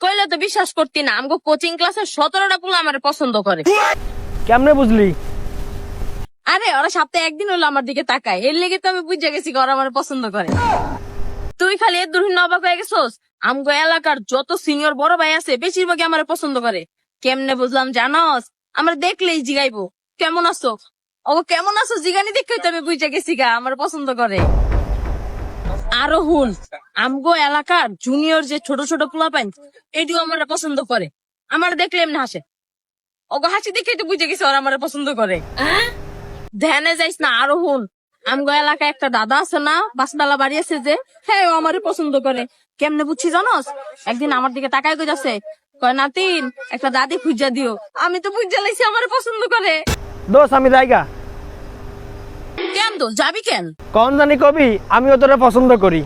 কইলে তো বিশ্বাস করতি না আমগো কোচিং ক্লাসের সতেরোটা পুলো আমার পছন্দ করে। কেমনে বুঝলি? আরে ওরা সপ্তাহে একদিন হলো আমার দিকে তাকায় এর লেগে তো আমি বুঝে গেছি ওরা আমার পছন্দ করে। তুই খালি এর দুর্হিন অবাক হয়ে গেছোস? আমগো এলাকার যত সিনিয়র বড় ভাই আছে বেশিরভাগই আমার পছন্দ করে। কেমনে বুঝলাম জানস? আমার দেখলেই জিগাইবো। কেমন আছো? ও কেমন আছো? জিগানি দেখে তো আমি বুঝে গেছি গা আমার পছন্দ করে। আরও হুন আমগো এলাকার জুনিয়র যে ছোট ছোট পোলা পাইন এটিও আমার পছন্দ করে। আমার দেখলে এমনি হাসে। ওগো হাসি দেখে তো বুঝে গেছি ওরা আমার পছন্দ করে। ধ্যানে যাইস না আরও হুন আমগো এলাকায় একটা দাদা আছে না বাসডালা বাড়ি আছে যে হ্যাঁ ও আমারে পছন্দ করে। কেমনে বুঝছি জানোস? একদিন আমার দিকে তাকাই কই যাচ্ছে কয় নাতিন একটা দাদি খুঁজা দিও। আমি তো বুঝা লাইছি আমার পছন্দ করে। দোষ আমি জায়গা। কেন যাবি কেন? কন জানি কবি আমি তোরে পছন্দ করি।